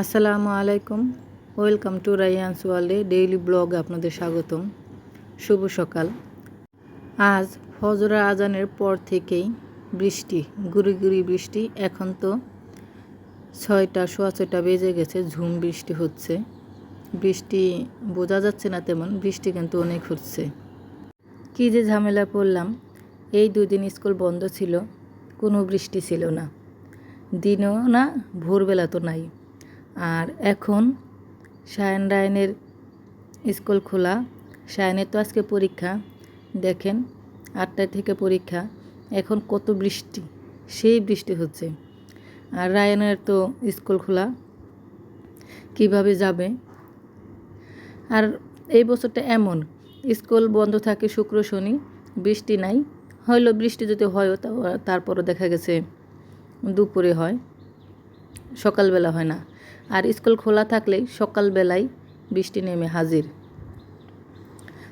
আসসালামু আলাইকুম। Welcome to রাইয়ান্স ওয়ার্ল্ডে ডেইলি ব্লগে আপনাদের স্বাগতম। শুভ সকাল। আজ ফজরা আজানের পর থেকেই বৃষ্টি গুড়ি গুড়ি বৃষ্টি। এখন তো ছয়টা, সোয়া ছয়টা বেজে গেছে, ঝুম বৃষ্টি হচ্ছে। বৃষ্টি বোঝা যাচ্ছে না তেমন, বৃষ্টি কিন্তু অনেক হচ্ছে। কী যে ঝামেলা পড়লাম, এই দুদিন স্কুল বন্ধ ছিল, কোনো বৃষ্টি ছিল না। দিনেও না, ভোরবেলা তো নাই। আর এখন সায়ন রায়নের স্কুল খোলা। সায়নের তো আজকে পরীক্ষা। দেখেন আটটা থেকে পরীক্ষা। এখন কত বৃষ্টি, সেই বৃষ্টি হচ্ছে। আর রায়নের তো স্কুল খোলা। কীভাবে যাবে? আর এই বছরটা এমন স্কুল বন্ধ থাকে শুক্র, শনি, বৃষ্টি নাই। হয়তো বৃষ্টি যদি হয়ও তারপরও দেখা গেছে দুপুরে হয়, সকালবেলা হয় না। আর স্কুল খোলা থাকলে সকালবেলায় বৃষ্টি নেমে হাজির।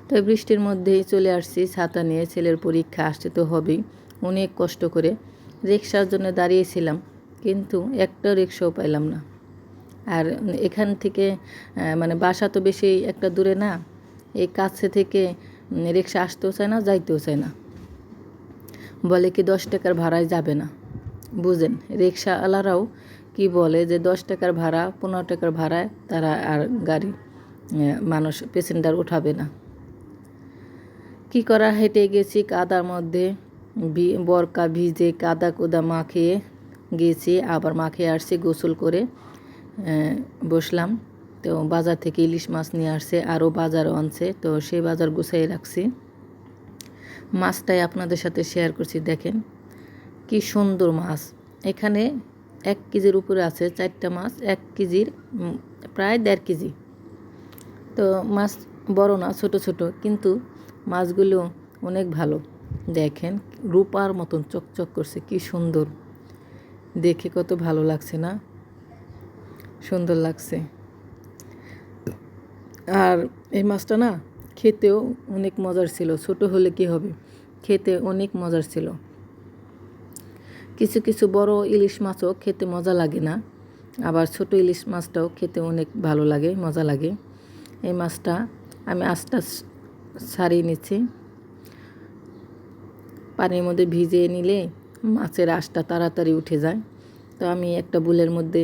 তো বৃষ্টির মধ্যেই চলে আসছি, ছাতা নিয়ে ছেলের পরীক্ষা আসতে তো হবেই। অনেক কষ্ট করে রিক্সার জন্য দাঁড়িয়েছিলাম, কিন্তু একটা রিক্সাও পাইলাম না। আর এখান থেকে মানে বাসা তো বেশি একটা দূরে না, এই কাছে থেকে রিক্সা আসতেও চায় না, যাইতেও চায় না। বলে কি দশ টাকার ভাড়ায় যাবে না। বুঝেন, রিক্সাওয়ালারাও কি বলে যে দশ টাকার ভাড়া, পনেরো টাকার ভাড়ায় তারা আর গাড়ি মানুষ প্যাসেঞ্জার উঠাবে না। কি করা, হেঁটে গেছি কাদার মধ্যে বরকা ভিজে কাদা কোদা মাখিয়ে গেছি, আবার মাখিয়ে আসছি, গোসল করে বসলাম। তো বাজার থেকে ইলিশ মাছ নিয়ে আসছে, আরও বাজারও আনছে, তো সেই বাজার গুছাই রাখছি। মাছটাই আপনাদের সাথে শেয়ার করছি, দেখেন। কি সুন্দর মাছ। এখানে এক কেজির উপরে আছে চারটা মাছ, এক কেজির প্রায় দেড় কেজি। তো মাছ বড় না, ছোট ছোট, কিন্তু মাছগুলো অনেক ভালো। দেখেন, রূপার মতন চকচক করছে, কি সুন্দর। দেখে কত ভালো লাগছে না? সুন্দর লাগছে। আর এই মাছটা না, খেতেও অনেক মজার ছিল। ছোট হলে কি হবে? খেতে অনেক মজার ছিল। কিছু কিছু বড় ইলিশ মাছও খেতে মজা লাগে না। আবার ছোট ইলিশ মাছটাও খেতে অনেক ভালো লাগে, মজা লাগে। এই মাছটা আমি আস্তে ছাড়িয়ে নিচ্ছি। পানির মধ্যে ভিজিয়ে নিলে মাছের আঁশটা তাড়াতাড়ি উঠে যায়। তো আমি একটা বুলের মধ্যে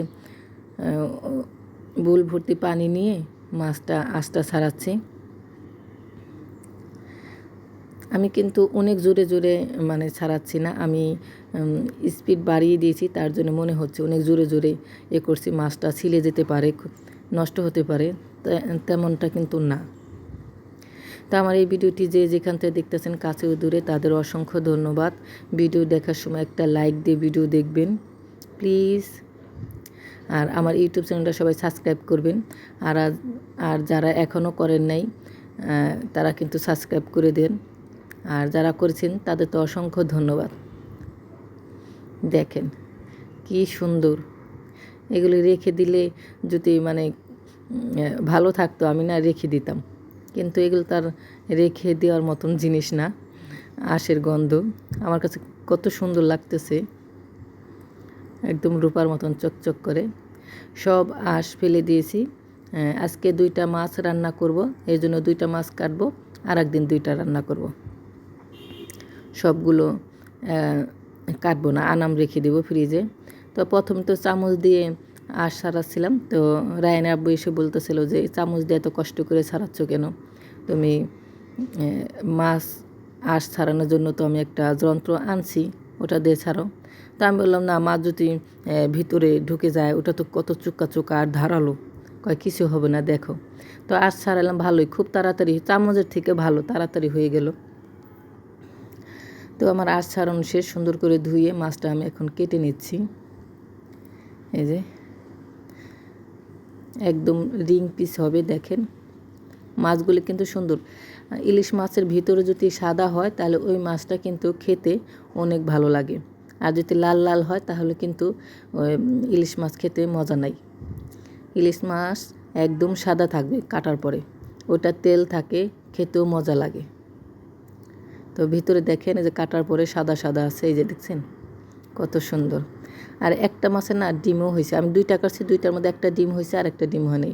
বুল ভর্তি পানি নিয়ে মাছটা আঁশটা ছাড়াচ্ছি। আমি কিন্তু অনেক জোরে জোরে মানে ছাড়াচ্ছি না। আমি স্পিড বাড়িয়ে দিয়েছি, তার জন্য মনে হচ্ছে অনেক জোরে জোরে এ করছি, মাছটা ছিলে যেতে পারে নষ্ট হতে পারে তেমনটা কিন্তু না। তা আমার এই ভিডিওটি যে যেখান থেকে দেখতেছেন, কাছে দূরে, তাদের অসংখ্য ধন্যবাদ। ভিডিও দেখার সময় একটা লাইক দিয়ে ভিডিও দেখবেন প্লিজ আর আমার ইউটিউব চ্যানেলটা সবাই সাবস্ক্রাইব করবেন। আর আর যারা এখনও করেন নাই তারা কিন্তু সাবস্ক্রাইব করে দেন। আর যারা করেছেন, তাদের তো অসংখ্য ধন্যবাদ। দেখেন, কি সুন্দর। এগুলি রেখে দিলে যদি মানে ভালো থাকতো, আমি না রেখে দিতাম। কিন্তু এগুলো তার রেখে দেওয়ার মতন জিনিস না, আশের গন্ধ। আমার কাছে কত সুন্দর লাগতেছে। একদম রূপার মতন চকচক করে। সব আঁশ ফেলে দিয়েছি। আজকে দুইটা মাছ রান্না করব এই জন্য দুইটা মাছ কাটবো আর একদিন দুইটা রান্না করব। সবগুলো কাটবো না, আনাম রেখে দেবো ফ্রিজে। তো প্রথম তো চামচ দিয়ে আশ সারাচ্ছিলাম। তো রায়না আব্বু এসে বলতেছিল যে চামচ দিয়ে এত কষ্ট করে ছাড়াচ্ছ কেন? তুমি মাছ আশ ছাড়ানোর জন্য তো আমি একটা যন্ত্র আনছি, ওটা দিয়ে ছাড়ো তো আমি বললাম, না, মাছ যদি ভিতরে ঢুকে যায়, ওটা তো কত চুকা চুকা আর ধারালো। কয়, কিছু হবে না, দেখো। তো আশ ছাড়ালাম ভালোই, খুব তাড়াতাড়ি, চামচের থেকে ভালো, তাড়াতাড়ি হয়ে গেল। তো আমার আশ ছাড়ানো শেষ, সুন্দর করে ধুয়ে মাছটা আমি এখন কেটে নিচ্ছি। এই যে, একদম রিং পিস হবে, দেখেন। মাছগুলি কিন্তু সুন্দর। ইলিশ মাছের ভিতরে যদি সাদা হয়, তাহলে ওই মাছটা কিন্তু খেতে অনেক ভালো লাগে। আর যদি লাল লাল হয়, তাহলে কিন্তু ইলিশ মাছ খেতে মজা নাই। ইলিশ মাছ একদম সাদা থাকবে কাটার পরে। ওটা তেল থাকে, খেতেও মজা লাগে। তো ভিতরে দেখেন যে কাটার পরে সাদা সাদা আছে, এই যে দেখছেন কত সুন্দর। আর একটা মাছে না ডিমও হয়েছে, আমি দুইটা কাটছি, দুইটার মধ্যে একটা ডিম হয়েছে আর একটা ডিম হয়নি।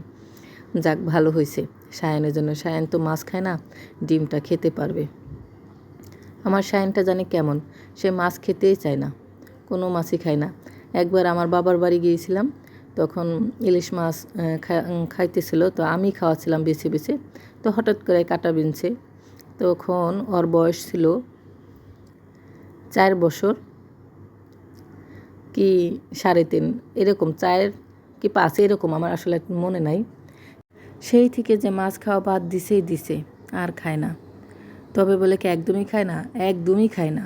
যাক, ভালো হয়েছে। সায়নের জন্য, সায়ন তো মাছ খায় না, ডিমটা খেতে পারবে। আমার সায়নটা জানে কেমন, সে মাছ খেতেই চায় না, কোনো মাছই খায় না। একবার আমার বাবার বাড়ি গিয়েছিলাম, তখন ইলিশ মাছ খাইতেছিল, তো আমি খাওয়াছিলাম বেছে বেছে, তো হঠাৎ করে কাটা বিনছে। তখন ওর বয়স ছিল চার বছর কি সাড়ে তিন, এরকম চার কি পাঁচ, এরকম আমার আসলে মনে নাই। সেই থেকে যে মাছ খাওয়া বাদ দিছেই দিছে, আর খায় না। তবে বলে কি একদমই খায় না? একদমই খায় না।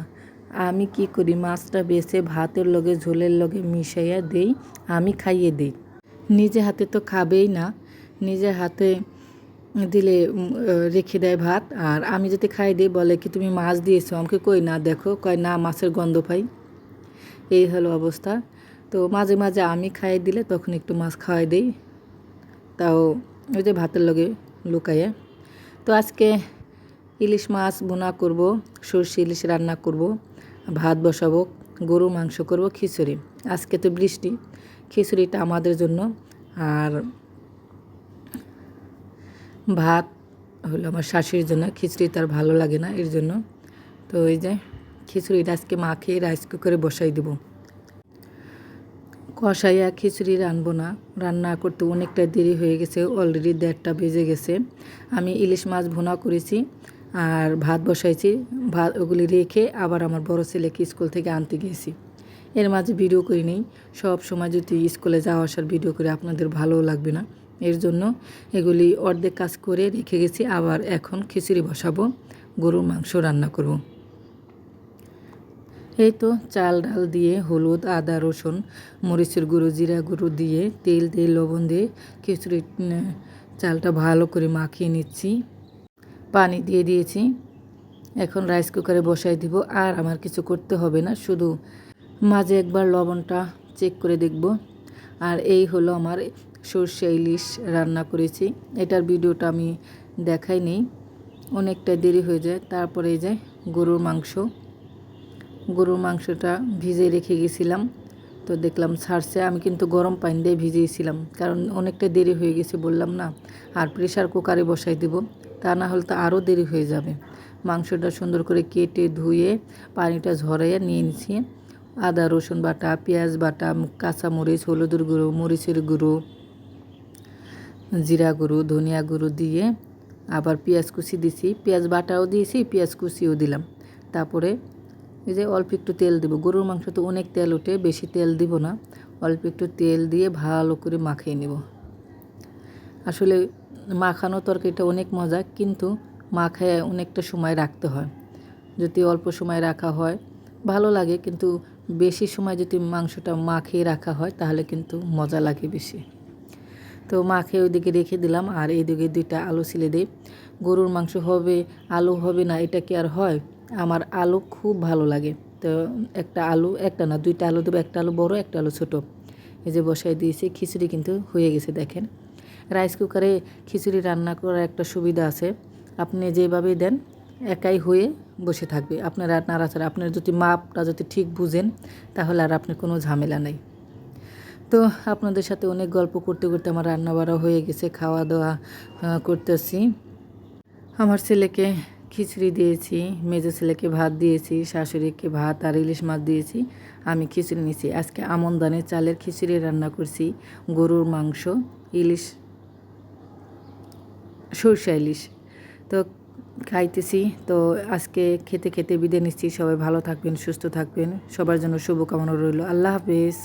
আমি কি করি? মাছটা বেছে ভাতের লগে, ঝোলের লগে মিশাইয়া দেই, আমি খাইয়ে দিই। নিজে হাতে তো খাবেই না। নিজের হাতে দিলে রেখে দেয় ভাত। আর আমি যদি খাই দিই বলে কি তুমি মাছ দিয়েছ? আমাকে কই, না, দেখো। কয়, না, মাছের গন্ধ পাই। এই হলো অবস্থা। তো মাঝে মাঝে আমি খাইয়ে দিলে তখন একটু মাছ খাওয়াই দিই। তাও ওই যে ভাতের লগে লুকাইয়ে। তো আজকে ইলিশ মাছ বোনা করব, সর্ষে ইলিশ রান্না করব, ভাত বসাবো, গরু মাংস করব, খিচুড়ি। আজকে তো বৃষ্টি, খিচুড়িটা আমাদের জন্য। আর ভাত হলো আমার শাশুড়ির জন্য। খিচুড়ি তার ভালো লাগে না এর জন্য। তো এই যে খিচুড়িটা আজকে মাখিয়ে রাইস কুকারে বসাই দেবো। কষাইয়া খিচুড়ি রানবো না। রান্না করতে অনেকটা দেরি হয়ে গেছে অলরেডি দেড়টা বেজে গেছে। আমি ইলিশ মাছ ভুনা করেছি আর ভাত বসাইছি। ভাত ওগুলি রেখে আবার আমার বড় ছেলেকে স্কুল থেকে আনতে গিয়েছি। এর মাঝে ভিডিও করি নেই সব সময় যদি স্কুলে যাওয়া আসার ভিডিও করে আপনাদের ভালোও লাগবে না। এর জন্য এগুলি অর্ধেক কাজ করে রেখে গেছি, আবার এখন খিচুড়ি বসাবো, গরুর মাংস রান্না করব। এই তো চাল, ডাল দিয়ে হলুদ, আদা, রসুন, মরিচের গুঁড়ো, জিরা গুঁড়ো দিয়ে তেল দিয়ে লবণ দিয়ে খিচুড়ি চালটা ভালো করে মাখিয়ে নিচ্ছি। পানি দিয়ে দিয়েছি। এখন রাইস কুকারে বসাই দিব, আর আমার কিছু করতে হবে না, শুধু মাঝে একবার লবণটা চেক করে দেখব। আর এই হলো আমার সর্ষে ইলিশ রান্না করেছি। এটার ভিডিওটা আমি দেখাই দেখাইনি। অনেকটা দেরি হয়ে যায়। তারপরে যে গরুর মাংস। গরুর মাংসটা ভিজে রেখে গেছিলাম। তো দেখলাম ছাড়ছে। আমি কিন্তু গরম পানি দিয়ে ভিজিয়েছিলাম। কারণ অনেকটা দেরি হয়ে গেছে বললাম না, আর প্রেশার কুকারে বসাই দেব। তা না হলে তো আরও দেরি হয়ে যাবে। মাংসটা সুন্দর করে কেটে ধুয়ে পানিটা ঝরাইয়া নিয়ে নিছি। আদা, রসুন বাটা, পেঁয়াজ বাটা কাঁচা মরিচ হলুদের গুঁড়ো, মরিচের গুঁড়ো জিরা গুঁড়ো, ধনিয়া গুঁড়ো দিয়ে আবার পেঁয়াজ কুচি দিছি। পেঁয়াজ বাটাও দিয়েছি, পেঁয়াজ কুচিও দিলাম। তারপরে এই যে অল্প একটু তেল দেব। গরুর মাংস তো অনেক তেল ওঠে, বেশি তেল দিব না। অল্প একটু তেল দিয়ে ভালো করে মাখিয়ে নেব। আসলে মাখানো তরকারিটা অনেক মজা, কিন্তু মাখায় অনেকটা সময় রাখতে হয়। যদি অল্প সময় রাখা হয়, ভালো লাগে, কিন্তু বেশি সময় যদি মাংসটা মাখিয়ে রাখা হয়, তাহলে কিন্তু মজা লাগে বেশি। তো মাখে ওইদিকে রেখে দিলাম, আর এইদিকে দুইটা আলু ছিলে দিই। গরুর মাংস হবে, আলু হবে না, এটা কি আর হয়? আমার আলু খুব ভালো লাগে। তো একটা আলু, একটা না, দুইটা আলু দেবো, একটা আলু বড়, একটা আলু ছোট। এই যে বসাই দিয়েছি, খিচুড়ি কিন্তু হয়ে গেছে, দেখেন। রাইস কুকারে খিচুড়ি রান্না করার একটা সুবিধা আছে। আপনি যেভাবে দেন, একাই হয়ে বসে থাকবে। আপনার আর নাড়াচাড়া, আপনার যদি মাপটা যদি ঠিক বুঝেন, তাহলে আর আপনার কোনো ঝামেলা নেই। তো আপনাদের সাথে অনেক গল্প করতে করতে আমার রান্না বাড়া হয়ে গেছে খাওয়া দাওয়া করতেছি। আমার ছেলেকে খিচুড়ি দিয়েছি, মেজো ছেলেকে ভাত দিয়েছি, শাশুড়িকে ভাত আর ইলিশ মাছ দিয়েছি, আমি খিচুড়ি নিয়েছি আজকে আমন চালের খিচুড়ি রান্না করছি, গরুর মাংস, ইলিশ, সরষা ইলিশ। তো খাইতেছি, তো আজকে খেতে খেতে বিদায় নিচ্ছি। সবাই ভালো থাকবেন, সুস্থ থাকবেন, সবার জন্য শুভকামনা রইল। আল্লাহ হাফেজ।